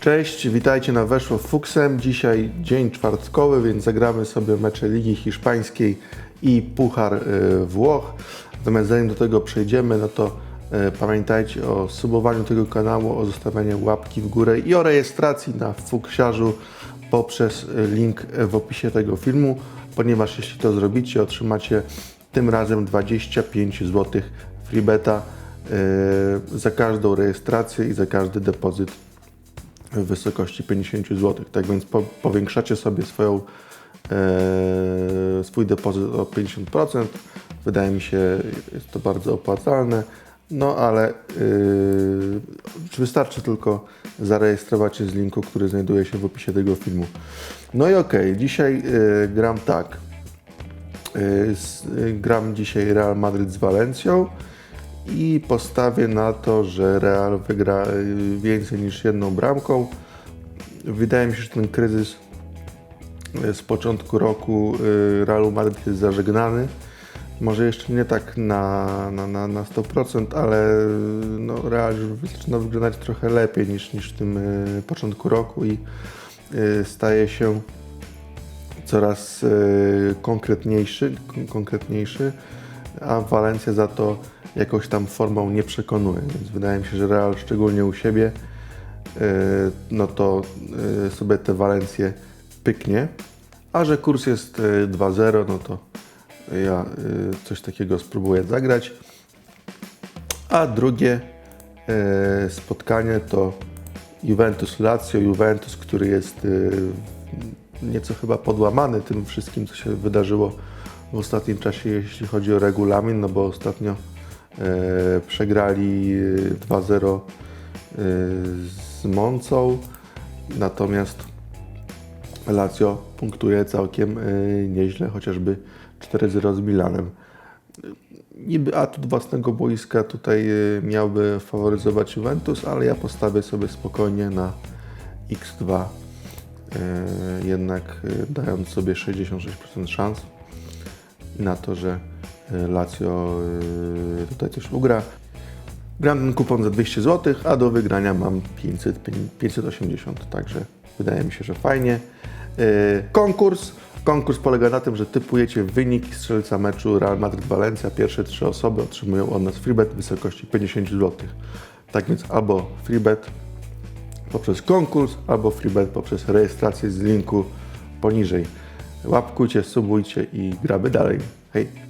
Cześć, witajcie na Weszło Fuksem. Dzisiaj dzień czwartkowy, więc zagramy sobie mecze Ligi Hiszpańskiej i Puchar y, Włoch. Natomiast zanim do tego przejdziemy, no to y, pamiętajcie o subowaniu tego kanału, o zostawianiu łapki w górę i o rejestracji na Fuksiarzu poprzez y, link w opisie tego filmu, ponieważ jeśli to zrobicie, otrzymacie tym razem 25 zł freebeta za każdą rejestrację i za każdy depozyt w wysokości 50 zł. Tak więc po, powiększacie sobie swoją, e, swój depozyt o 50%. Wydaje mi się, jest to bardzo opłacalne. No ale yy, wystarczy tylko zarejestrować się z linku, który znajduje się w opisie tego filmu. No i okej, dzisiaj yy, gram tak. Yy, gram dzisiaj Real Madryt z Walencją i postawię na to, że Real wygra y, więcej niż jedną bramką. Wydaje mi się, że ten kryzys y, z początku roku y, Realu Madryt jest zażegnany. Może jeszcze nie tak na, na, na, na 100%, ale no, Real zaczyna wyglądać trochę lepiej niż, niż w tym początku roku i staje się coraz konkretniejszy, kon- konkretniejszy, a Walencja za to jakąś tam formą nie przekonuje. Więc wydaje mi się, że Real szczególnie u siebie, y, no to y, sobie te Walencje pyknie, a że kurs jest y, 2-0, no to ja coś takiego spróbuję zagrać. A drugie e, spotkanie to Juventus-Lazio. Juventus, który jest e, nieco chyba podłamany tym wszystkim, co się wydarzyło w ostatnim czasie, jeśli chodzi o regulamin, no bo ostatnio e, przegrali e, 2-0 e, z Moncą, natomiast Lazio punktuje całkiem e, nieźle, chociażby 4-0 z Milanem. Niby atut własnego boiska tutaj miałby faworyzować Juventus, ale ja postawię sobie spokojnie na x2, y, jednak dając sobie 66% szans na to, że y, Lazio y, tutaj coś ugra. Gram kupon za 200 zł, a do wygrania mam 500, 580, także wydaje mi się, że fajnie. Yy, Konkurs. Konkurs polega na tym, że typujecie wyniki strzelca meczu Real Madrid-Walencja. Pierwsze trzy osoby otrzymują od nas freebet w wysokości 50 zł. Tak więc albo freebet poprzez konkurs, albo freebet poprzez rejestrację z linku poniżej. Łapkujcie, subujcie i gramy dalej. Hej!